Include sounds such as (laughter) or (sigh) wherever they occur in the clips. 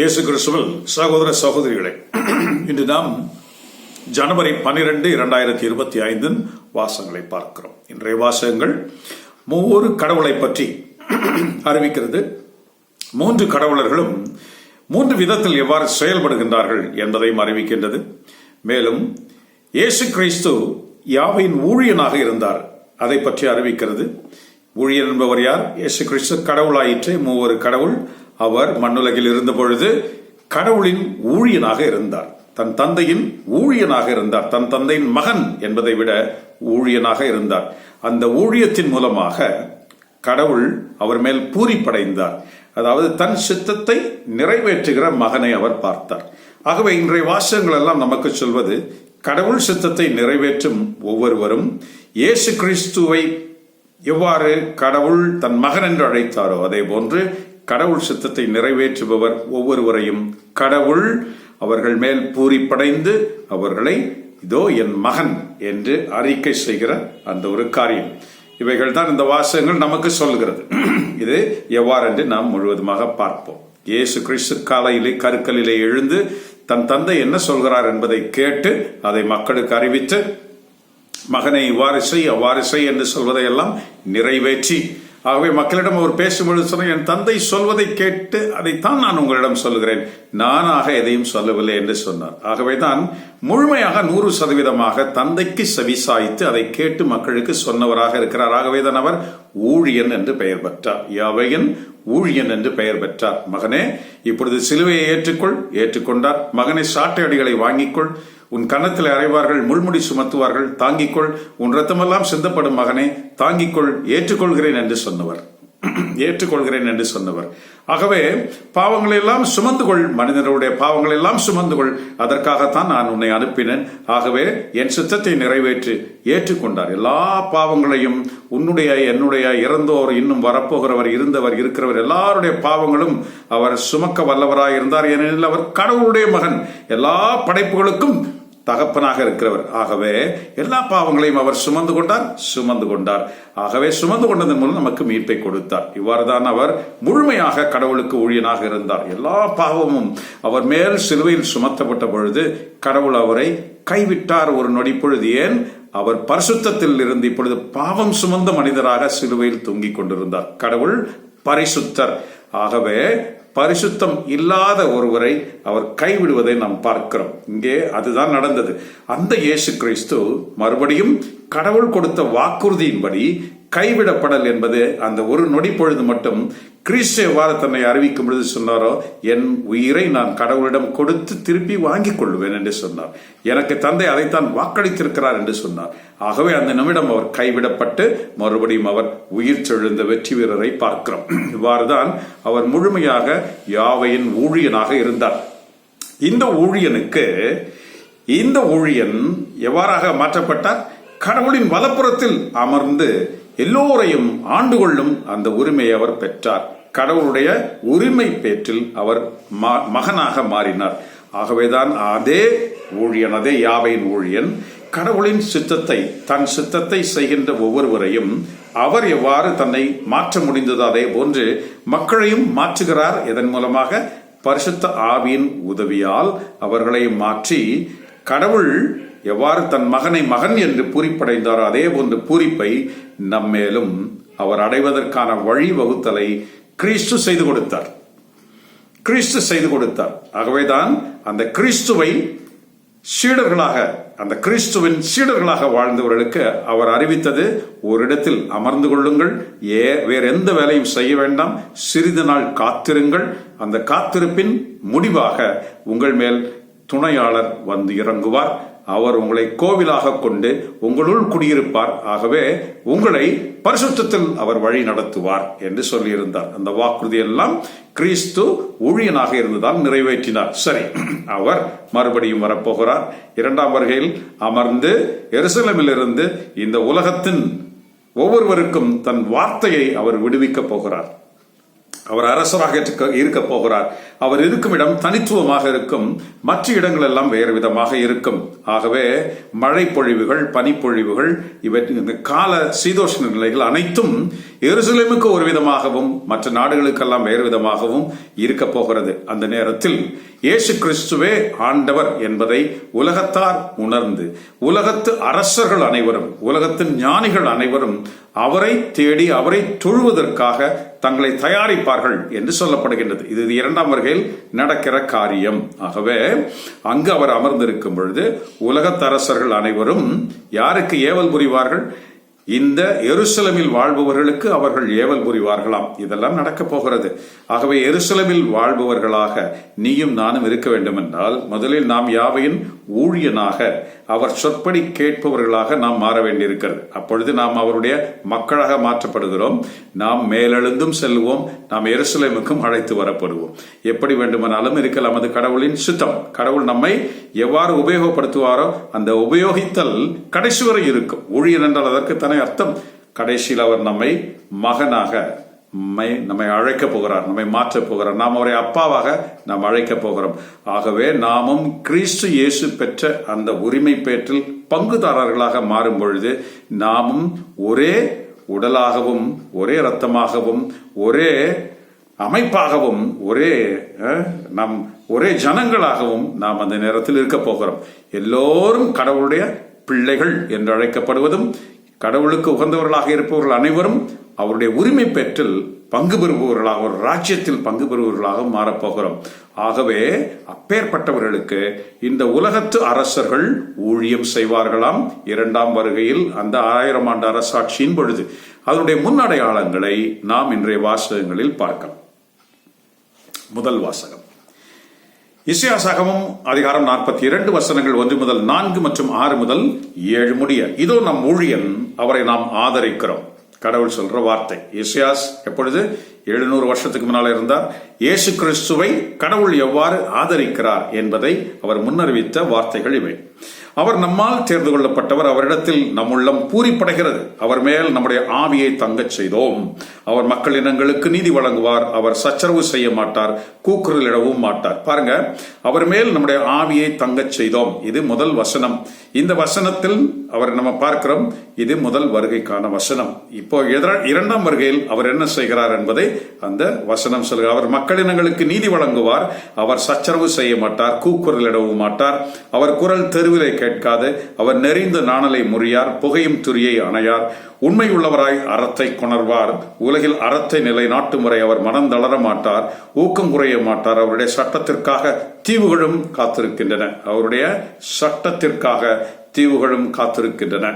இயேசு கிறிஸ்துவில் சகோதர சகோதரிகளே இன்று நாம் ஜனவரி பன்னிரெண்டு இரண்டாயிரத்தி இருபத்தி ஐந்தின் வாசகங்களை பார்க்கிறோம். இன்றைய வாசகங்கள் மூவொரு கடவுளை பற்றி அறிவிக்கிறது. மூன்று கடவுளர்களும் மூன்று விதத்தில் எவ்வாறு செயல்படுகின்றார்கள் என்பதையும் அறிவிக்கின்றது. மேலும் இயேசு கிறிஸ்து யாவையின் ஊழியனாக இருந்தார் அதை பற்றி அறிவிக்கிறது. ஊழியன் என்பவர் யார்? இயேசு கிறிஸ்து கடவுளாயிற்று மூவொரு கடவுள் அவர் மண்ணுலகில் இருந்த பொழுது கடவுளின் ஊழியனாக இருந்தார். தன் தந்தையின் ஊழியனாக இருந்தார். தன் தந்தையின் மகன் என்பதை விட ஊழியனாக இருந்தார். அந்த ஊழியத்தின் மூலமாக கடவுள் அவர் மேல் பூரிப்படைந்தார். அதாவது தன் சித்தத்தை நிறைவேற்றுகிற மகனை அவர் பார்த்தார். ஆகவே இன்றைய வாசகங்கள் எல்லாம் நமக்கு சொல்வது கடவுள் சித்தத்தை நிறைவேற்றும் ஒவ்வொருவரும் இயேசு கிறிஸ்துவை எவ்வாறு கடவுள் தன் மகன் என்று அழைத்தாரோ அதே போன்று கடவுள் சித்தத்தை நிறைவேற்றுபவர் ஒவ்வொருவரையும். கடவுள் அவர்கள் மேல் பூரிப்படைந்து அவர்களை இதோ என் மகன் என்று அறிக்கை செய்கிற அந்த ஒரு காரியம். இவைகள் தான் இந்த வாசகங்கள் நமக்கு சொல்கிறது (clears throat) இது எவ்வாறு என்று நாம் முழுவதுமாக பார்ப்போம். இயேசு கிறிஸ்து காலையிலே கருக்கலிலே எழுந்து தன் தந்தை என்ன சொல்கிறார் என்பதை கேட்டு அதை மக்களுக்கு அறிவித்து மகனை இவ்வாறு செய் அவ்வாறு செய் என்று சொல்வதையெல்லாம் நிறைவேற்றி ஆகவே மக்களிடம் அவர் பேசும்பொழுது சொன்ன என் தந்தை சொல்வதை கேட்டு அதைத்தான் நான் உங்களிடம் சொல்லுகிறேன். நானாக எதையும் சொல்லவில்லை என்று சொன்னார். ஆகவே தான் முழுமையாக நூறு சதவீதமாக தந்தைக்கு செவிசாய்த்து அதை கேட்டு மக்களுக்கு சொன்னவராக இருக்கிறார். ஆகவே தான் அவர் ஊழியன் என்று பெயர் பெற்றார். யாவையின் ஊழியன் என்று பெயர் பெற்றார். மகனே இப்பொழுது சிலுவையை ஏற்றுக்கொள் ஏற்றுக்கொண்டார். மகனை சாட்டை அடிகளை வாங்கிக்கொள். உன் கன்னத்தில் அறைவார்கள் முள்முடி சுமத்துவார்கள் தாங்கிக்கொள் உன் ரத்தமெல்லாம் சிந்தப்படும் மகனே தாங்கிக்கொள் ஏற்றுக்கொள்கிறேன் என்று சொன்னவர். (clears throat) ஏற்றுக்கொள்கிறேன் என்று சொன்னவர். ஆகவே பாவங்களை எல்லாம் சுமந்து கொள் மனிதனுடைய பாவங்களை எல்லாம் சுமந்து கொள் அதற்காகத்தான் நான் உன்னை அனுப்பினேன். ஆகவே என் சித்தத்தை நிறைவேற்றி ஏற்றுக்கொண்டார். எல்லா பாவங்களையும் உன்னுடைய என்னுடைய இறந்தோர் இன்னும் வரப்போகிறவர் இருந்தவர் இருக்கிறவர் எல்லாருடைய பாவங்களும் அவர் சுமக்க வல்லவராய் இருந்தார் ஏனெனில் அவர் கடவுளுடைய மகன். எல்லா படைப்புகளுக்கும் தகப்பனாக இருக்கிறவர். ஆகவே எல்லா பாவங்களையும் அவர் சுமந்து கொண்டார் சுமந்து கொண்டார். ஆகவே சுமந்து கொண்டதன் மூலம் நமக்கு மீட்பை கொடுத்தார். இவ்வாறு தான் அவர் முழுமையாக கடவுளுக்கு ஊழியனாக இருந்தார். எல்லா பாவமும் அவர் மேல் சிலுவையில் சுமத்தப்பட்ட பொழுது கடவுள் அவரை கைவிட்டார் ஒரு நொடி பொழுது. ஏன்? அவர் பரிசுத்தத்தில் இருந்து இப்பொழுது பாவம் சுமந்த மனிதராக சிலுவையில் தொங்கிக் கொண்டிருந்தார். கடவுள் பரிசுத்தர். ஆகவே பரிசுத்தம் இல்லாத ஒருவரை அவர் கைவிடுவதை நாம் பார்க்கிறோம். இங்கே அதுதான் நடந்தது. அந்த இயேசு கிறிஸ்து மறுபடியும் கடவுள் கொடுத்த வாக்குறுதியின்படி கைவிடப்படல் என்பது அந்த ஒரு நொடி பொழுது மட்டும் கிறிஸ்து எவ்வாறு தன்னை அறிவிக்கும் பொழுது சொன்னாரோ என் உயிரை நான் கடவுளிடம் கொடுத்து திருப்பி வாங்கிக் கொள்வேன் என்று சொன்னார். எனக்கு தந்தை அதைத்தான் வாக்களித்திருக்கிறார் என்று சொன்னார். ஆகவே அந்த நிமிடம் அவர் கைவிடப்பட்டு மறுபடியும் அவர் உயிர் செழுந்த வெற்றி வீரரை பார்க்கிறோம். இவ்வாறுதான் அவர் முழுமையாக யாவையின் ஊழியனாக இருந்தார். இந்த ஊழியனுக்கு இந்த ஊழியன் எவ்வாறாக மாற்றப்பட்டார்? கடவுளின் வலப்புறத்தில் அமர்ந்து எல்லோரையும் ஆண்டு கொள்ளும் அந்த உரிமையை அவர் பெற்றார். கடவுளுடைய உரிமை பேற்றில் அவர் மகனாக மாறினார். ஆகவேதான் அதே ஊழியன் அதே யாவையின் ஊழியன் கடவுளின் சித்தத்தை தன் சித்தத்தை செய்கின்ற ஒவ்வொருவரையும் அவர் எவ்வாறு தன்னை மாற்ற முடிந்ததோ அதே போன்று மக்களையும் மாற்றுகிறார். இதன் மூலமாக பரிசுத்த ஆவியின் உதவியால் அவர்களை மாற்றி கடவுள் எவ்வாறு தன் மகனை மகன் என்று பூரிப்படைந்தாரோ அதே போன்ற பூரிப்பை நம்மேலும் அவர் அடைவதற்கான வழிவகுத்தலை கிறிஸ்து செய்து கொடுத்தார். கிறிஸ்து செய்து கொடுத்தார். ஆகவேதான் அந்த கிறிஸ்துவை சீடர்களாக அந்த கிறிஸ்துவின் சீடர்களாக வாழ்ந்தவர்களுக்கு அவர் அறிவித்தது ஒரு இடத்தில் அமர்ந்து கொள்ளுங்கள். ஏ வேற எந்த வேலையும் செய்ய வேண்டாம். சிறிது நாள் காத்திருங்கள். அந்த காத்திருப்பின் முடிவாக உங்கள் மேல் துணையாளர் வந்து இறங்குவார். அவர் உங்களை கோவிலாக கொண்டு உங்களுள் குடியிருப்பார். ஆகவே உங்களை பரிசுத்தத்தில் அவர் வழி நடத்துவார் என்று சொல்லியிருந்தார். அந்த வாக்குறுதி எல்லாம் கிறிஸ்து ஊழியனாக இருந்ததால் நிறைவேற்றினார். சரி அவர் மறுபடியும் வரப்போகிறார். இரண்டாம் வருகையில் அமர்ந்து எருசலமிலிருந்து இந்த உலகத்தின் ஒவ்வொருவருக்கும் தன் வார்த்தையை அவர் விடுவிக்கப் போகிறார். அவர் அரசராக இருக்க- போகிறார். அவர் இருக்கும் இடம் தனித்துவமாக இருக்கும். மற்ற இடங்கள் எல்லாம் வேறு விதமாக இருக்கும். ஆகவே மழை பொழிவுகள் பனிப்பொழிவுகள் இவற்றின் இந்த கால சீதோஷ்ண நிலைகள் அனைத்தும் எருசலேமுக்கு ஒரு விதமாகவும் மற்ற நாடுகளுக்கெல்லாம் வேறு விதமாகவும் இருக்க போகிறது. அந்த நேரத்தில் இயேசு கிறிஸ்துவே ஆண்டவர் என்பதை உலகத்தார் உணர்ந்து உலகத்து அரசர்கள் அனைவரும் உலகத்தின் ஞானிகள் அனைவரும் அவரை தேடி அவரை தொழுவதற்காக தங்களை தயாரிப்பார்கள் என்று சொல்லப்படுகின்றது. இது இரண்டாம் வருகையில் நடக்கிற காரியம். ஆகவே அங்கு அவர் அமர்ந்திருக்கும் பொழுது உலகத்தரசர்கள் அனைவரும் யாருக்கு ஏவல் புரிவார்கள்? இந்த எருசலமில் வாழ்பவர்களுக்கு அவர்கள் ஏவல் புரிவார்களாம். இதெல்லாம் நடக்கப் போகிறது. ஆகவே எருசலமில் வாழ்பவர்களாக நீயும் நானும் இருக்க வேண்டுமென்றால் முதலில் நாம் யாவையின் ஊழியனாக அவர் சொற்படி கேட்பவர்களாக நாம் மாற வேண்டியிருக்கிறது. அப்பொழுது நாம் அவருடைய மக்களாக மாற்றப்படுகிறோம். நாம் மேலெழுந்தும் செல்வோம். நாம் எருசலேமுக்கும் அழைத்து வரப்படுவோம். எப்படி வேண்டுமானாலும் இருக்கலாம். அது கடவுளின் சுத்தம். கடவுள் நம்மை எவ்வாறு உபயோகப்படுத்துவாரோ அந்த உபயோகித்தல் கடைசி வரை இருக்கும். ஊழியன் என்றால் அதற்கு தானே அர்த்தம். கடைசியில் அவர் நம்மை மகனாக நம்மை நம்மை அழைக்கப் போகிறார் நம்மை மாற்றப் போகிறார். நாம் அவரை அப்பாவாக நாம் அழைக்கப் போகிறோம். ஆகவே நாமும் கிறிஸ்து இயேசு பெற்ற அந்த உரிமை பேற்றில் பங்குதாரர்களாக மாறும் பொழுது நாமும் ஒரே உடலாகவும் ஒரே இரத்தமாகவும் ஒரே அமைப்பாகவும் ஒரே நம் ஒரே ஜனங்களாகவும் நாம் அந்த நேரத்தில் இருக்க போகிறோம். எல்லோரும் கடவுளுடைய பிள்ளைகள் என்று அழைக்கப்படுவதும் கடவுளுக்கு உகந்தவர்களாக இருப்பவர்கள் அனைவரும் அவருடைய உரிமை பெற்றில் பங்கு பெறுபவர்களாக ஒரு ராஜ்யத்தில் பங்கு பெறுபவர்களாக மாறப்போகிறோம். ஆகவே அப்பேற்பட்டவர்களுக்கு இந்த உலகத்து அரசர்கள் ஊழியம் செய்வார்களாம். இரண்டாம் வருகையில் அந்த ஆயிரம் ஆண்டு அரசாட்சியின் பொழுது அதனுடைய முன்னடையாளங்களை நாம் இன்றைய வாசகங்களில் பார்க்கலாம். முதல் வாசகம். இசையாசகமும் அதிகாரம் நாற்பத்தி இரண்டு வசனங்கள் ஒன்று முதல் நான்கு மற்றும் ஆறு முதல் ஏழு முடிய. இதோ நம் ஊழியன் அவரை நாம் ஆதரிக்கிறோம். கடவுள் சொல்ற வார்த்தை. இசையாஸ் எப்பொழுது? எழுநூறு வருஷத்துக்கு முன்னால் இருந்தார். இயேசு கிறிஸ்துவை கடவுள் எவ்வாறு ஆதரிக்கிறார் என்பதை அவர் முன்னறிவித்த வார்த்தைகள் இவை. அவர் நம்மால் தேர்ந்து கொள்ளப்பட்டவர் அவரிடத்தில் நம் உள்ளம் பூரிப்படைகிறது. அவர் மேல் நம்முடைய ஆவியை தங்கச் செய்தோம். அவர் மக்கள் இனங்களுக்கு நீதி வழங்குவார். அவர் சச்சரவு செய்ய மாட்டார் கூக்குரலிடவும் மாட்டார். பாருங்க அவர் மேல் நம்முடைய ஆவியை தங்கச் செய்தோம். இது முதல் வசனம். இந்த வசனத்தில் அவர் நம்ம பார்க்கிறோம் இது முதல் வருகைக்கான வசனம். இப்போ இரண்டாம் வருகையில் அவர் என்ன செய்கிறார் என்பதை அந்த வசனம் சொல்கிறார். அவர் மக்களினங்களுக்கு நீதி வழங்குவார். அவர் சச்சரவு செய்ய மாட்டார் கூக்குரலிடவும் மாட்டார். அவர் குரல் தெருவிலே கேட்காது. அவர் நெறிந்த நாணலை முறியார் புகையும் துரியை அணையார். உண்மை உள்ளவராய் அறத்தை கொணர்வார். உலகில் அறத்தை நிலைநாட்டும் வரை அவர் மனம் தளர மாட்டார் ஊக்கம் குறைய மாட்டார். அவருடைய சட்டத்திற்காக தீவுகளும் காத்திருக்கின்றன. அவருடைய சட்டத்திற்காக தீவுகளும் காத்திருக்கின்றன.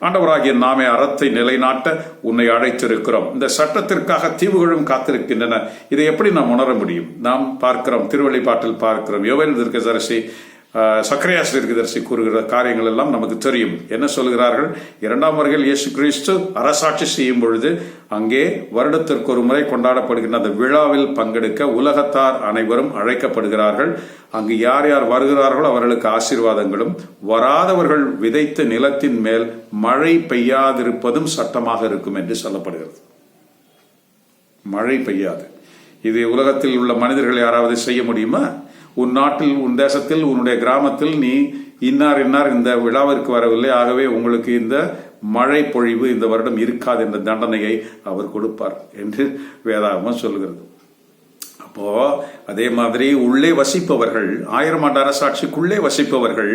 ஆண்டவராகிய நாமே அறத்தை நிலைநாட்ட உன்னை அழைத்திருக்கிறோம். இந்த சட்டத்திற்காக தீவுகளும் காத்திருக்கின்றன. இதை எப்படி நாம் உணர முடியும்? நாம் பார்க்கிறோம் திருவள்ளிப்பாட்டில் பார்க்கிறோம். யோவேல் தீர்க்கதரிசி ஆஹ், சக்கரையாசி கூறுகிற காரியங்கள் எல்லாம் நமக்கு தெரியும். என்ன சொல்கிறார்கள்? இரண்டாம் வருகையில் இயேசு கிறிஸ்து அரசாட்சி செய்யும் பொழுது அங்கே வருடத்திற்கு ஒரு முறை கொண்டாடப்படுகின்ற அந்த விழாவில் பங்கெடுக்க உலகத்தார் அனைவரும் அழைக்கப்படுகிறார்கள். அங்கு யார் யார் வருகிறார்களோ அவர்களுக்கு ஆசீர்வாதங்களும் வராதவர்கள் விதைத்த நிலத்தின் மேல் மழை பெய்யாதிருப்பதும் சட்டமாக இருக்கும் என்று சொல்லப்படுகிறது. மழை பெய்யாது. இது உலகத்தில் உள்ள மனிதர்கள் யாராவது செய்ய முடியுமா? உன் நாட்டில் உன் தேசத்தில் உன்னுடைய கிராமத்தில் நீ இன்னார் இன்னார் இந்த விழாவிற்கு வரவில்லை. ஆகவே உங்களுக்கு இந்த மழை பொழிவு இந்த வருடம் இருக்காது என்ற தண்டனையை அவர் கொடுப்பார் என்று வேதாகமம் சொல்கிறது. அப்போ அதே மாதிரி உள்ளே வசிப்பவர்கள் ஆயிரம் ஆண்டு அரசாட்சிக்குள்ளே வசிப்பவர்கள்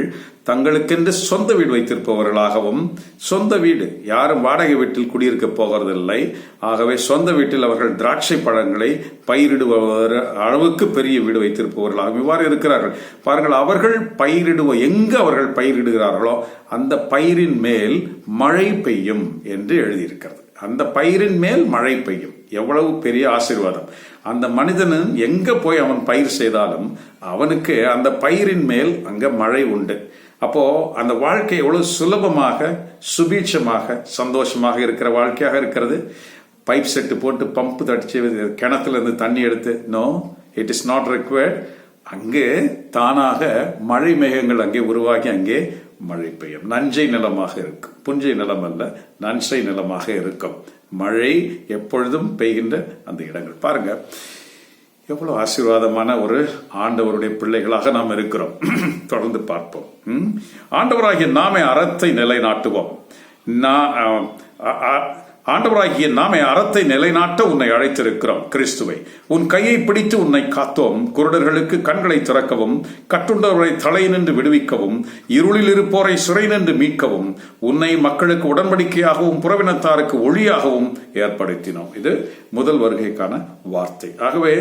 தங்களுக்கென்று சொந்த வீடு வைத்திருப்பவர்களாகவும் சொந்த வீடு யாரும் வாடகை வீட்டில் குடியிருக்க போகிறதில்லை. ஆகவே சொந்த வீட்டில் அவர்கள் திராட்சை பழங்களை பயிரிடுபவர் அளவுக்கு பெரிய வீடு வைத்திருப்பவர்களாகவும் இவ்வாறு இருக்கிறார்கள். பாருங்கள் அவர்கள் பயிரிடுவ எங்கு அவர்கள் பயிரிடுகிறார்களோ அந்த பயிரின் மேல் மழை பெய்யும் என்று எழுதியிருக்கிறது. அந்த பயிரின் மேல் மழை பெய்யும். எவ்வளவு பெரிய ஆசீர்வாதம். அந்த மனிதனும் எங்க போய் அவன் பயிர் செய்தாலும் அவனுக்கு அந்த பயிரின் மேல் அங்க மழை உண்டு. அப்போ அந்த வாழ்க்கை எவ்வளவு சுலபமாக சுபீட்சமாக சந்தோஷமாக இருக்கிற வாழ்க்கையாக இருக்கிறது? பைப் செட்டு போட்டு பம்பு தடிச்சு கிணத்துல இருந்து தண்ணி எடுத்து no it is not required அங்கே தானாக மழை மேகங்கள் அங்கே உருவாகி அங்கே மழை பெய்யும். நஞ்சை நிலமாக இருக்கும். புஞ்சை நிலம் அல்ல நஞ்சை நிலமாக இருக்கும். மழை எப்பொழுதும் பெய்கின்ற அந்த இடங்கள். பாருங்க எவ்வளவு ஆசீர்வாதமான ஒரு ஆண்டவருடைய பிள்ளைகளாக நாம் இருக்கிறோம். (clears throat) தொடர்ந்து பார்ப்போம். ஆண்டவராகிய நாமே அறத்தை நிலைநாட்டுவோம். நான் ஆண்டவராகிய நாமே அறத்தை நிலைநாட்ட உன்னை அழைத்திருக்கிறோம் கிறிஸ்துவை. உன் கையை பிடித்து உன்னை காத்தோம் குருடர்களுக்கு கண்களை திறக்கவும் கட்டுண்டவரை தலை நின்று விடுவிக்கவும் இருளில் இருப்போரை சிறை நின்று மீட்கவும் உன்னை மக்களுக்கு உடன்படிக்கையாகவும் புறவினத்தாருக்கு ஒளியாகவும் ஏற்படுத்தினோம். இது முதல் வருகைக்கான வார்த்தை. ஆகவே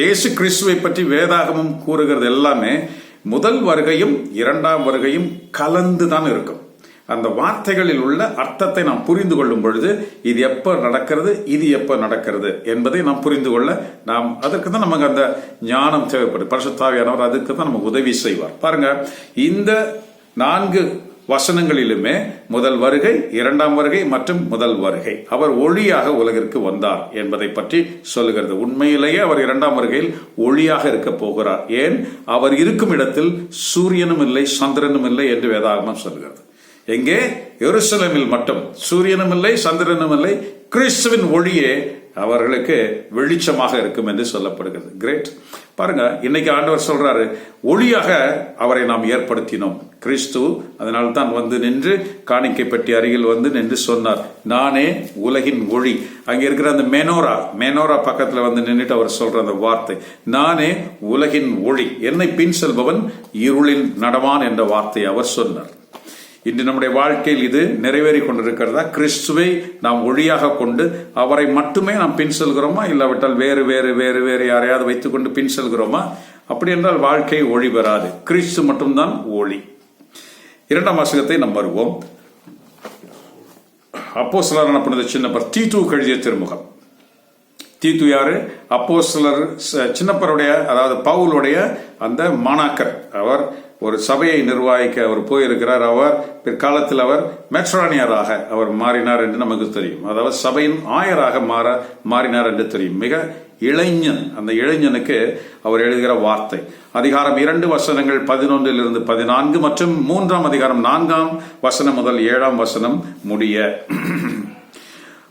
இயேசு கிறிஸ்துவை பற்றி வேதாகமும் கூறுகிறது எல்லாமே முதல் வருகையும் இரண்டாம் வருகையும் கலந்து தான் இருக்கும். அந்த வார்த்தைகளில் உள்ள அர்த்தத்தை நாம் புரிந்து கொள்ளும் பொழுது இது எப்போ நடக்கிறது இது எப்போ நடக்கிறது என்பதை நாம் புரிந்து கொள்ள நாம் அதற்கு தான் நமக்கு அந்த ஞானம் தேவைப்படுது. பரிசுத்தாவியானவர் அதுக்கு தான் நமக்கு உதவி செய்வார். பாருங்க இந்த நான்கு வசனங்களிலுமே முதல் வருகை இரண்டாம் வருகை மற்றும் முதல் வருகை. அவர் ஒளியாக உலகிற்கு வந்தார் என்பதை பற்றி சொல்லுகிறது. உண்மையிலேயே அவர் இரண்டாம் வருகையில் ஒளியாக இருக்க போகிறார். ஏன்? அவர் இருக்கும் இடத்தில் சூரியனும் இல்லை சந்திரனும் இல்லை என்று வேதாகமம் சொல்கிறது. எங்கே? எருசலமில் மட்டும். சூரியனும் இல்லை சந்திரனும் இல்லை. கிறிஸ்துவின் ஒளியே அவர்களுக்கு வெளிச்சமாக இருக்கும் என்று சொல்லப்படுகிறது. கிரேட் பாருங்க இன்னைக்கு ஆண்டவர் சொல்றாரு ஒளியாக அவரை நாம் ஏற்படுத்தினோம். கிறிஸ்து அதனால் தான் வந்து நின்று காணிக்கை பெட்டி அருகில் வந்து நின்று சொன்னார். நானே உலகின் ஒளி. அங்க இருக்கிற அந்த மெனோரா மெனோரா பக்கத்துல வந்து நின்றுட்டு அவர் சொல்ற அந்த வார்த்தை. நானே உலகின் ஒளி. என்னை பின் செல்பவன் இருளில் நடவான் என்ற வார்த்தையை அவர் சொன்னார். இன்று நம்முடைய வாழ்க்கையில் இது நிறைவேறி கொண்டிருக்கிறதா? கிறிஸ்துவை நாம் ஒளியாக கொண்டு அவரை மட்டுமே நாம் பின் செல்கிறோமா? இல்லாவிட்டால் வேறு வேறு வேறு வேறு யாரையாவது வைத்துக்கொண்டு பின் செல்கிறோமா? அப்படி என்றால் வாழ்க்கை ஒளி பெறாது கிறிஸ்து மட்டும்தான் ஒளி. இரண்டாம் வாசகத்தை நாம் வருவோம். அப்போ சிலரான புனித சின்னப்பர் தீத்து கழிய திருமுகம். தீத்து யாரு? அப்போ சிலர் சின்னப்பருடைய அதாவது பவுலுடைய அந்த மாணாக்கர். அவர் ஒரு சபையை நிர்வாகிக்க அவர் போயிருக்கிறார். அவர் பிற்காலத்தில் அவர் மெட்ரானியராக அவர் மாறினார் என்று நமக்கு தெரியும். அதாவது சபையின் ஆயராக மாற மாறினார் என்று தெரியும். மிக இளைஞன் அந்த இளைஞனுக்கு அவர் எழுதுகிற வார்த்தை. அதிகாரம் இரண்டு வசனங்கள் பதினொன்றில் இருந்து பதினான்கு மற்றும் மூன்றாம் அதிகாரம் நான்காம் வசனம் முதல் ஏழாம் வசனம் முடிய.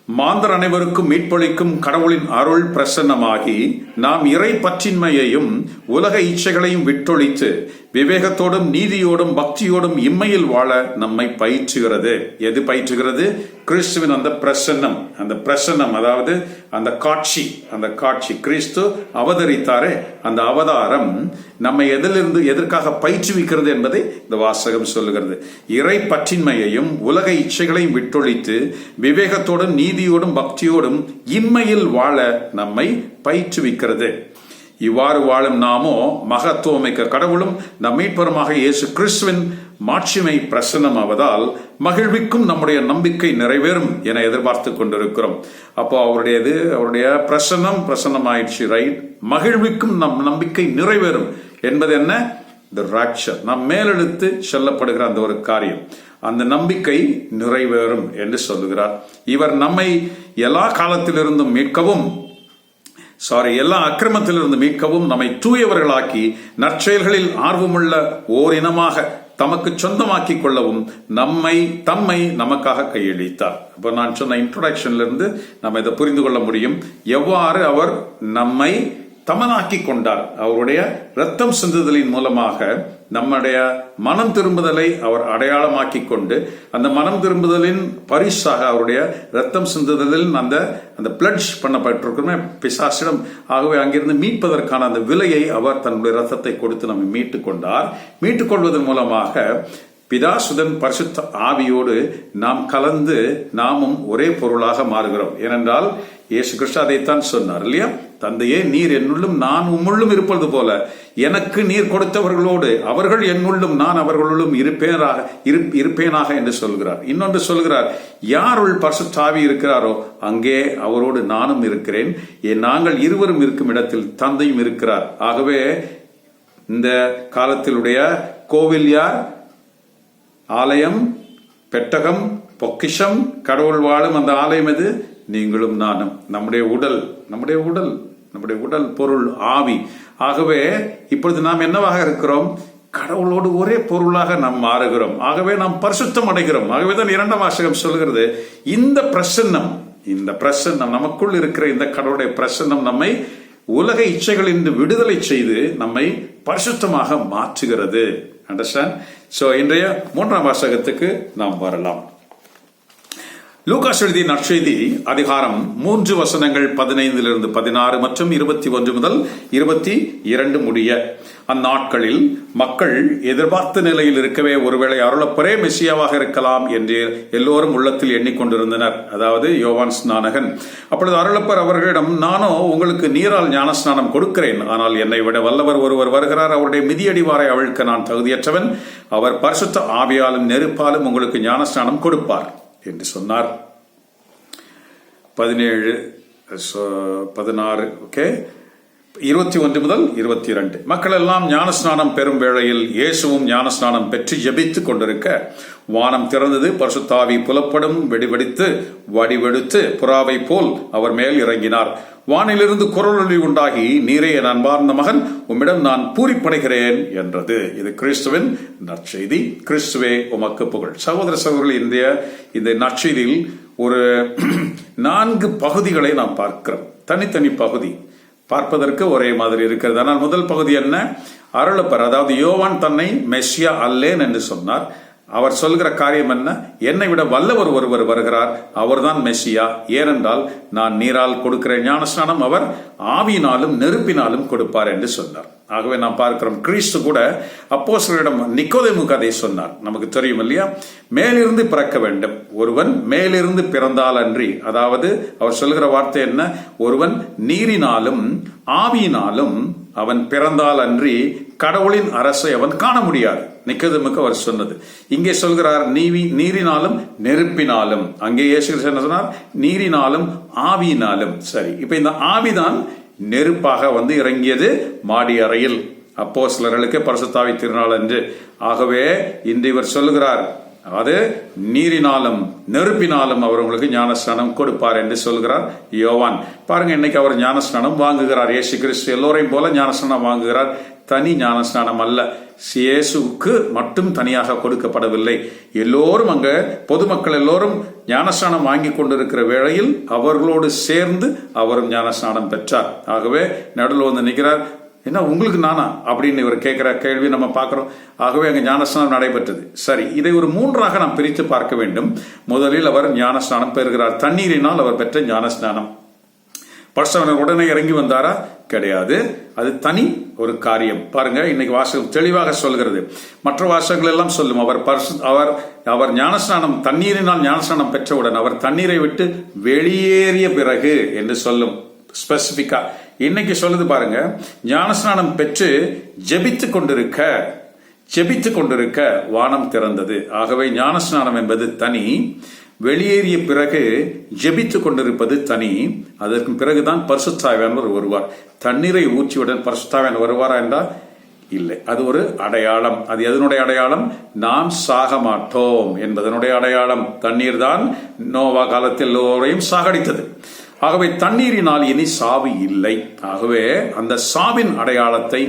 மாந்தர் அனைவருக்கும் மீட்பளிக்கும் கடவுளின் அருள் பிரசன்னமாகி நாம் இறை பற்றின்மையையும் உலக இச்சைகளையும் விட்டொழித்து விவேகத்தோடும் நீதியோடும் பக்தியோடும் இம்மையில் வாழ நம்மை பயிற்றுகிறது. எது பயிற்றுகிறது? கிறிஸ்துவின் அந்த பிரசன்னம் அந்த பிரசன்னம் அதாவது அந்த காட்சி அந்த காட்சி கிறிஸ்து அவதரித்தாரே அந்த அவதாரம் நம்மை எதிலிருந்து எதற்காக பயிற்றுவிக்கிறது என்பதை இந்த வாசகம் சொல்லுகிறது. இறை பற்றின்மையையும் உலக இச்சைகளையும் விட்டொழித்து விவேகத்தோடும் நீதியோடும் பக்தியோடும் இம்மையில் வாழ நம்மை பயிற்றுவிக்கிறது. இவ்வாறு வாழும் நாமோ மகத்துவமிக்க கடவுளும் நம் மீட்பருமாக இயேசு கிறிஸ்துவின் மாட்சிமை பிரசன்னமாவதால் மகிழ்விக்கும் நம்முடைய நம்பிக்கை நிறைவேறும் என எதிர்பார்த்து கொண்டிருக்கிறோம். அப்போ அவருடையது அவருடைய பிரசன்னம் பிரசன்னம் ஆயிடுச்சு ரைட் மகிழ்விக்கும் நம் நம்பிக்கை நிறைவேறும் என்பது என்ன? த ராக்ஷர் நம் மேலெழுத்து செல்லப்படுகிற அந்த ஒரு காரியம். அந்த நம்பிக்கை நிறைவேறும் என்று சொல்லுகிறார். இவர் நம்மை எல்லா காலத்திலிருந்தும் மீட்கவும் சாரி எல்லா அக்கிரமத்திலிருந்து மீட்கவும் நம்மை தூயவர்களாக்கி நற்செயல்களில் ஆர்வமுள்ள ஓர் இனமாக தமக்கு சொந்தமாக்கிக் கொள்ளவும் நம்மை தம்மை நமக்காக கையளித்தார். இப்போ நான் சொன்ன இன்ட்ரோடக்ஷன்ல இருந்து நம்ம இதை புரிந்து கொள்ள முடியும். எவ்வாறு அவர் நம்மை தமனாக்கி கொண்டார். அவருடைய ரத்தம் சிந்துதலின் மூலமாக நம்முடைய மனம் திரும்புதலை அவர் அடையாளமாக்கி கொண்டு அந்த மனம் திரும்புதலின் பரிசாக அவருடைய ரத்தம் சிந்துதலில் அந்த அந்த பிளட்ஜ் பண்ணப்பட்டிருக்குமே பிசாசிடம். ஆகவே அங்கிருந்து மீட்பதற்கான அந்த விலையை அவர் தன்னுடைய ரத்தத்தை கொடுத்து நம்மை மீட்டுக் கொண்டார். மீட்டுக் கொள்வதன் மூலமாக பிதாசுதன் பரிசுத்த ஆவியோடு நாம் கலந்து நாமும் ஒரே பொருளாக மாறுகிறோம். ஏனென்றால் இயேசு கிறிஸ்து அதைத்தான் சொன்னார் இல்லையா? தந்தையே நீர் என்னுள்ளும் நான் உம்முள்ளும் இருப்பது போல. எனக்கு நீர் கொடுத்தவர்களோடு அவர்கள் என்னுள்ளும் நான் அவர்களுள்ளும் இருப்பேனாக இரு- இருப்பேனாக என்று சொல்கிறார். இன்னொன்று சொல்கிறார் யாருள் பரிசுத்தாவி இருக்கிறாரோ அங்கே அவரோடு நானும் இருக்கிறேன். நாங்கள் இருவரும் இருக்கும் இடத்தில் தந்தையும் இருக்கிறார். ஆகவே இந்த காலத்திலுடைய கோவில் யார்? ஆலயம் பெட்டகம் பொக்கிஷம் கடவுள் வாழும் அந்த ஆலயம் எது? நீங்களும் நானும். நம்முடைய உடல் நம்முடைய உடல் நம்முடைய உடல் பொருள் ஆவி. ஆகவே இப்பொழுது நாம் என்னவாக இருக்கிறோம்? கடவுளோடு ஒரே பொருளாக நாம் மாறுகிறோம். ஆகவே நாம் பரிசுத்தம் அடைகிறோம். ஆகவே தான் இரண்டாம் வாசகம் சொல்கிறது இந்த பிரசன்னம் இந்த பிரசன்னம் நமக்குள் இருக்கிற இந்த கடவுளுடைய பிரசன்னம் நம்மை உலக இச்சைகளின் விடுதலை செய்து நம்மை பரிசுத்தமாக மாற்றுகிறது. அண்டர்ஸ்டாண்ட் சோ இன்றைய மூன்றாம் வாசகத்துக்கு நாம் வரலாம். லூகாஸ் எழுதிய நற்செய்தி அதிகாரம் மூன்று வசனங்கள் பதினைந்திலிருந்து பதினாறு மற்றும் இருபத்தி ஒன்று முதல் இருபத்தி இரண்டு முடிய. அந்நாட்களில் மக்கள் எதிர்பார்த்த நிலையில் இருக்கவே ஒருவேளை அருளப்பரே மெஸ்ஸியாவாக இருக்கலாம் என்று எல்லோரும் உள்ளத்தில் எண்ணிக்கொண்டிருந்தனர். அதாவது யோவான் ஸ்நானகன் அப்பொழுது அருளப்பர் அவர்களிடம் நானோ உங்களுக்கு நீரால் ஞானஸ்நானம் கொடுக்கிறேன். ஆனால் என்னை விட வல்லவர் ஒருவர் வருகிறார். அவருடைய மிதியடிவாரை அவிழ்க்க நான் தகுதியற்றவன். அவர் பரிசுத்த ஆவியாலும் நெருப்பாலும் உங்களுக்கு ஞானஸ்நானம் கொடுப்பார். என்று சொன்னார். பதினேழு பதினாறு ஓகே இருபத்தி ஒன்று முதல் இருபத்தி இரண்டு. மக்கள் எல்லாம் ஞானஸ்நானம் பெறும் வேளையில் இயேசுவும் ஞானஸ்நானம் பெற்று ஜெபித்துக் கொண்டிருக்க வானம் திறந்தது பரிசுத்தாவி புலப்படும் வெடிவெடித்து வடிவெடுத்து புறாவை போல் அவர் மேல் இறங்கினார். வானிலிருந்து குரலொலி உண்டாகி நீரே என் அன்பார்ந்த மகன் உம்மிடம் நான் பூரிப்படைகிறேன் என்றது. இது கிறிஸ்துவின் நற்செய்தி. கிறிஸ்துவே உமக்கு புகழ். சகோதர சகோதரர்கள் இந்திய இந்த நற்செய்தியில் ஒரு (clears throat) நான்கு பகுதிகளை நாம் பார்க்கிறோம். தனித்தனி பகுதி. பார்ப்பதற்கு ஒரே மாதிரி இருக்கிறது. ஆனால் முதல் பகுதி என்ன? அருளப்பர் அதாவது யோவான் தன்னை மெஸ்ஸியா அல்லேன் என்று சொன்னார். அவர் சொல்கிற காரியம் என்ன? என்னை விட வல்லவர் ஒருவர் வருகிறார். அவர்தான் மெஸ்ஸியா. ஏனென்றால் நான் நீரால் கொடுக்கிற ஞானஸ்நானம் அவர் ஆவியினாலும் நெருப்பினாலும் கொடுப்பார் என்று சொன்னார். ஆகவே நாம் பார்க்கிறோம் கிறிஸ்து கூட அப்போஸ்தலரிடம் நிக்கோதேமு கதை சொன்னார். நமக்கு தெரியும் இல்லையா? மேலிருந்து பிறக்க வேண்டும். ஒருவன் மேலிருந்து பிறந்தால் அன்றி அதாவது அவர் சொல்கிற வார்த்தை என்ன? ஒருவன் நீரினாலும் ஆவியினாலும் அவன் பிறந்தால் அன்றி கடவுளின் அரசை அவன் காண முடியாது. நிக்கதுமுக்கு அவர் சொன்னது. இங்கே சொல்கிறார் நீவி நீரினாலும் நெருப்பினாலும். அங்கே இயேசு கிறிஸ்து என்ன சொன்னார்? நீரினாலும் ஆவியினாலும். சரி இப்போ இந்த ஆவிதான் நெருப்பாக வந்து இறங்கியது மாடி அறையில். அப்போ சிலர்களுக்கு பரிசுத்தாவி திருநாள் என்று ஆகவே இன்று இவர் சொல்லுகிறார் அது நீரினாலும் நெருப்பினாலும் அவர் உங்களுக்கு ஞானஸ்நானம் கொடுப்பார் என்று சொல்கிறார் யோவான். பாருங்க இன்னைக்கு அவர் ஞானஸ்நானம் வாங்குகிறார். ஏசு கிறிஸ்து எல்லோரையும் போல ஞானஸ்நானம் வாங்குகிறார். தனி ஞானஸ்நானம் அல்ல. இயேசுக்கு மட்டும் தனியாக கொடுக்கப்படவில்லை. எல்லோரும் அங்க பொதுமக்கள் எல்லோரும் ஞானஸ்நானம் வாங்கி கொண்டிருக்கிற வேளையில் அவர்களோடு சேர்ந்து அவரும் ஞானஸ்நானம் பெற்றார். ஆகவே நடுவில் வந்து நிற்கிறார். என்ன உங்களுக்கு நானா? அப்படின்னு இவர் கேட்குற கேள்வி நம்ம பார்க்குறோம். ஆகவே அங்கே ஞானஸ்நானம் நடைபெற்றது. சரி இதை ஒரு மூன்றாக நாம் பிரித்து பார்க்க வேண்டும். முதலில் அவர் ஞானஸ்நானம் பெறுகிறார். தண்ணீரினால் அவர் பெற்ற ஞானஸ்நானம். பர்சவனர் உடனே இறங்கி வந்தாரா? கிடையாது. அது தனி ஒரு காரியம். பாருங்க இன்னைக்கு வாசகம் தெளிவாக சொல்கிறது. மற்ற வாசகங்கள் எல்லாம் சொல்லும். அவர் பர்சு அவர் அவர் ஞானஸ்நானம் தண்ணீரினால் ஞானஸ்நானம் பெற்றவுடன் அவர் தண்ணீரை விட்டு வெளியேறிய பிறகு என்று சொல்லும். ஸ்பெசிபிக்கா இன்னைக்கு சொல்லுது பாருங்க ஞானஸ்நானம் பெற்று ஜெபித்து கொண்டிருக்க ஜெபித்து கொண்டிருக்க வானம் திறந்தது. ஆகவே ஞானஸ்நானம் என்பது தனி வெளியேறிய பிறகு ஜெபித்து கொண்டிருப்பது தனி. அதற்கு பிறகுதான் பரிசுத்தாவியானவர் வருவார். தண்ணீரை ஊற்றியுடன் பரிசுத்தாவியான் வருவாரா என்றால் இல்லை. அது ஒரு அடையாளம். அது எதனுடைய அடையாளம்? நாம் சாக மாட்டோம் என்பதனுடைய அடையாளம். தண்ணீர் தான் நோவா காலத்தில் எல்லோரையும் சாகடித்தது. ஆகவே தண்ணீரினால் இனி சாவு இல்லை. ஆகவே அந்த சாவின் அடையாளத்தை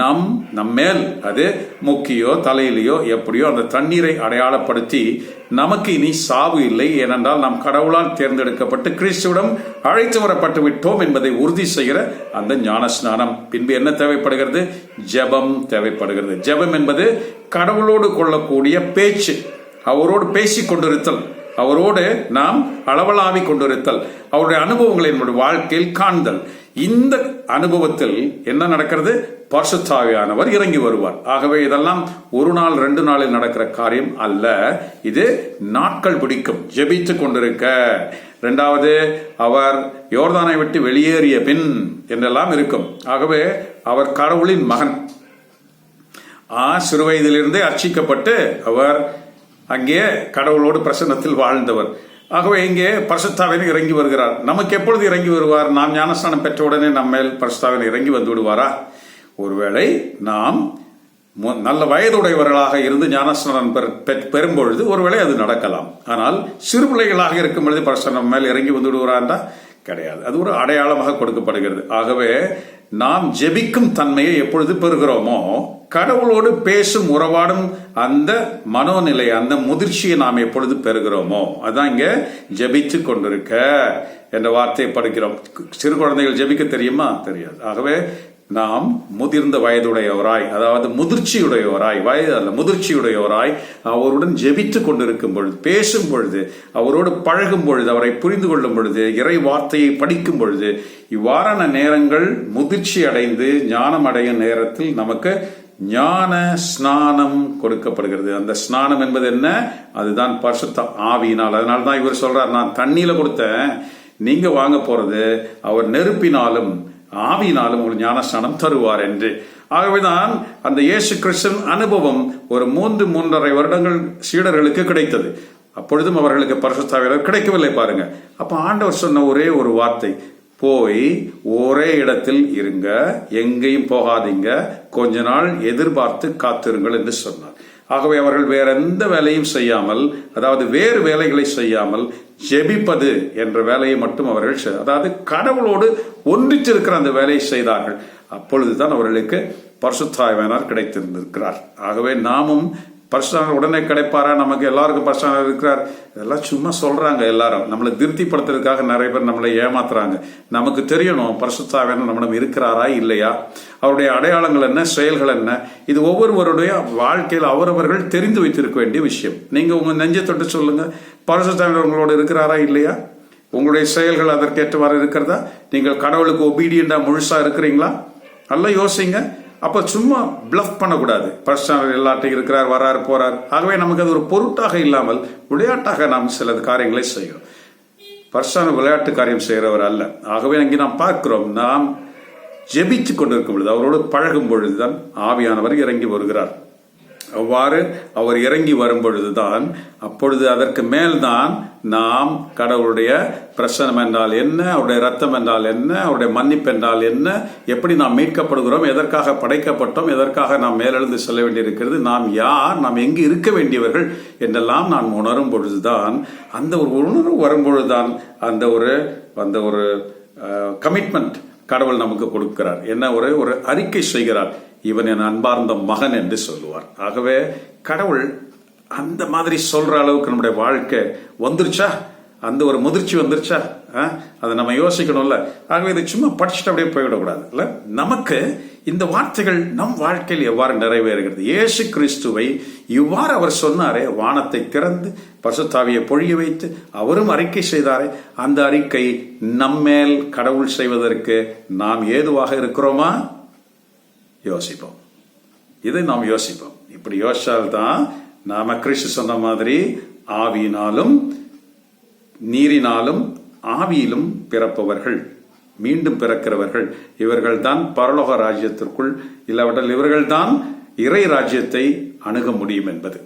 நம் நம்மேல் அது முக்கியோ தலையிலையோ எப்படியோ அந்த தண்ணீரை அடையாளப்படுத்தி நமக்கு இனி சாவு இல்லை. ஏனென்றால் நாம் கடவுளால் தேர்ந்தெடுக்கப்பட்டு கிறிஸ்துவிடம் அழைத்து வரப்பட்டு விட்டோம் என்பதை உறுதி செய்கிற அந்த ஞான ஸ்நானம் பின்பு என்ன தேவைப்படுகிறது? ஜெபம் தேவைப்படுகிறது. ஜெபம் என்பது கடவுளோடு கொள்ளக்கூடிய பேச்சு. அவரோடு பேசிக் கொண்டிருத்தல் அவரோடு நாம் அளவலாவி கொண்டிருத்தல் அவருடைய அனுபவங்களை நம்முடைய வாழ்க்கையில் காண்தல். இந்த அனுபவத்தில் என்ன நடக்கிறது? பரிசுத்தாவியானவர் இறங்கி வருவார். ஆகவே இதெல்லாம் ஒரு நாள் ரெண்டு நாளில் நடக்கிற காரியம் அல்ல. இது நாட்கள் பிடிக்கும். ஜெபித்து கொண்டிருக்க. ரெண்டாவது அவர் யோர்தானை விட்டு வெளியேறிய பின் என்றெல்லாம் இருக்கும். ஆகவே அவர் கடவுளின் மகன். ஆ சிறுவயதிலிருந்தே அர்ச்சிக்கப்பட்டு அவர் அங்கே கடவுளோடு பிரசன்னத்தில் வாழ்ந்தவர். ஆகவே இங்கே பரிசுத்தாவின் இறங்கி வருகிறார். நமக்கு எப்பொழுது இறங்கி வருவார்? நாம் ஞானஸ்தானம் பெற்றவுடனே நம்ம மேல் பரிசுத்தாவின் இறங்கி வந்து விடுவாரா ஒருவேளை நாம் மு- நல்ல வயதுடையவர்களாக இருந்து ஞானஸ்நானம் பெற்- பெறும்பொழுது ஒருவேளை அது நடக்கலாம். ஆனால் சிறு பிள்ளைகளாக இருக்கும் பொழுது பரிசுத்தம் மேல் இறங்கி வந்து விடுவாரா கிடையாது. அது ஒரு அடையாளமாக கொடுக்கப்படுகிறது. ஆகவே நாம் ஜெபிக்கும் தன்மையை எப்பொழுது பெறுகிறோமோ கடவுளோடு பேசும் உறவாடும் அந்த மனோநிலை அந்த முதிர்ச்சியை நாம் எப்பொழுது பெறுகிறோமோ அதான் இங்க ஜெபித்து கொண்டிருக்க என்ற வார்த்தையை படிக்கிறோம். சிறு குழந்தைகள் ஜெபிக்க தெரியுமா? தெரியாது. ஆகவே நாம் முதிர்ந்த வயதுடையவராய் அதாவது முதிர்ச்சியுடையவராய் வயது அல்ல முதிர்ச்சியுடையவராய் அவருடன் ஜெபித்து கொண்டிருக்கும் பொழுது பேசும் பொழுது அவரோடு பழகும் பொழுது அவரை புரிந்து கொள்ளும் பொழுது இறை வார்த்தையை படிக்கும் பொழுது இவ்வாறான நேரங்கள் முதிர்ச்சி அடைந்து ஞானம் அடையும் நேரத்தில் நமக்கு ஞான ஸ்நானம் கொடுக்கப்படுகிறது. அந்த ஸ்நானம் என்பது என்ன? அதுதான் பரிசுத்த ஆவியினால். அதனால தான் இவர் சொல்றார் நான் தண்ணியில கொடுத்தேன் நீங்க வாங்க போறது அவர் நெருப்பினாலும் ஆவியினாலும் உங்களுக்கு ஞானஸ்நானம் தருவார் என்று. ஆகவேதான் அந்த இயேசு கிறிஸ்தன் அனுபவம் ஒரு மூன்று மூன்றரை வருடங்கள் சீடர்களுக்கு கிடைத்தது. அப்பொழுதும் அவர்களுக்கு பரிசுத்தாவியர் கிடைக்கவில்லை பாருங்க. அப்ப ஆண்டவர் சொன்ன ஒரே ஒரு வார்த்தை போய் ஒரே இடத்தில் இருங்க எங்கேயும் போகாதீங்க கொஞ்ச நாள் எதிர்பார்த்து காத்திருங்கள் என்று சொன்னார். ஆகவே அவர்கள் வேற எந்த வேலையும் செய்யாமல் அதாவது வேறு வேலைகளை செய்யாமல் ஜெபிப்பது என்ற வேலையை மட்டும் அவர்கள் அதாவது கடவுளோடு ஒன்றிச்சிருக்கிற அந்த வேலையை செய்தார்கள். அப்பொழுதுதான் அவர்களுக்கு பரிசுத்தாய்வனார் கிடைத்திருந்திருக்கிறார். ஆகவே நாமும் பரிசுத்தானர் உடனே கிடைப்பாரா? நமக்கு எல்லாருக்கும் பரிசுத்தானர் இருக்கிறார். இதெல்லாம் சும்மா சொல்றாங்க எல்லாரும். நம்மளை திருப்திப்படுத்துறதுக்காக நிறைய பேர் நம்மளை ஏமாத்துறாங்க. நமக்கு தெரியணும் பரிசுத்தாவியன் நம்மிடம் இருக்கிறாரா இல்லையா? அவருடைய அடையாளங்கள் என்ன? செயல்கள் என்ன? இது ஒவ்வொருவருடைய வாழ்க்கையில் அவரவர்கள் தெரிந்து வைத்திருக்க வேண்டிய விஷயம். நீங்க உங்க நெஞ்சை தொட்டு சொல்லுங்க. பரிசுத்தாவியன் உங்களோட இருக்கிறாரா இல்லையா? உங்களுடைய செயல்கள் அதற்கேற்றவாறு இருக்கிறதா? நீங்கள் கடவுளுக்கு ஒபீடியண்டா முழுசா இருக்கிறீங்களா? நல்லா யோசிங்க. அப்ப சும்மா பிளஃப் பண்ணக்கூடாது. பர்சனல் எல்லாட்டையும் இருக்கிறார் வரார் போறார். ஆகவே நமக்கு அது ஒரு பொருட்டாக இல்லாமல் விளையாட்டாக நாம் சில காரியங்களை செய்கிறோம். பர்சனல் விளையாட்டு காரியம் செய்கிறவர் அல்ல. ஆகவே அங்கே நாம் பார்க்கிறோம் நாம் ஜெபித்து கொண்டிருக்கும் பொழுது அவரோடு பழகும் பொழுதுதான் ஆவியானவர் இறங்கி வருகிறார். அவ்வாறு அவர் இறங்கி வரும்பொழுது தான் அப்பொழுது அதற்கு மேல்தான் நாம் கடவுளுடைய பிரசனம் என்றால் என்ன அவருடைய ரத்தம் என்றால் என்ன அவருடைய மன்னிப்பு என்றால் என்ன எப்படி நாம் மீட்கப்படுகிறோம் எதற்காக படைக்கப்பட்டோம் எதற்காக நாம் மேலெழுந்து செல்ல வேண்டியிருக்கிறது நாம் யார் நாம் எங்கு இருக்க வேண்டியவர்கள் என்றெல்லாம் நாம் உணரும் பொழுதுதான் அந்த ஒரு உணர்வு வரும் பொழுதுதான் அந்த ஒரு அந்த ஒரு கமிட்மெண்ட் கடவுள் நமக்கு கொடுக்கிறார். என்ன ஒரு ஒரு அறிக்கை செய்கிறார். இவன் என் அன்பார்ந்த மகன் என்று சொல்லுவார். ஆகவே கடவுள் அந்த மாதிரி சொல்ற அளவுக்கு நம்முடைய வாழ்க்கை வந்துருச்சா? அந்த ஒரு முதிர்ச்சி வந்துருச்சா? ஆ? அதை நம்ம யோசிக்கணும்ல. ஆகவே இதை சும்மா படிச்சுட்டு அப்படியே போய்விடக்கூடாது. இல்ல? நமக்கு இந்த வார்த்தைகள் நம் வாழ்க்கையில் எவ்வாறு நிறைவேறுகிறது? இயேசு கிறிஸ்துவை இவ்வாறு அவர் சொன்னாரே வானத்தை திறந்து பசுத்தாவியை பொழிய வைத்து அவரும் அறிக்கை செய்தாரே அந்த அறிக்கை நம்மேல் கடவுள் செய்வதற்கு நாம் ஏதுவாக இருக்கிறோமா? யோசிப்போம். இதை நாம் யோசிப்போம். இப்படி யோசிச்சால்தான் நாம கிறிஸ்து சொன்ன மாதிரி ஆவியினாலும் நீரினாலும் ஆவியிலும் பிறப்பவர்கள். மீண்டும் பிறக்கிறவர்கள் இவர்கள்தான் பரலோக ராஜ்யத்திற்குள் இல்லாவிட்டால் இவர்கள்தான் இறை ராஜ்யத்தை அணுக முடியும் என்பது.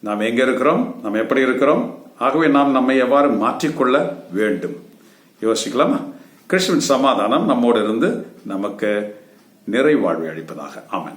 நாம் எங்க இருக்கிறோம்? நாம் எப்படி இருக்கிறோம்? ஆகவே நாம் நம்மை எவ்வாறு மாற்றிக்கொள்ள வேண்டும்? யோசிக்கலாமா? கிறிஸ்துவின் சமாதானம் நம்மோடு இருந்து நமக்கு நிறைவாழ்வை அளிப்பதாக. ஆமன்.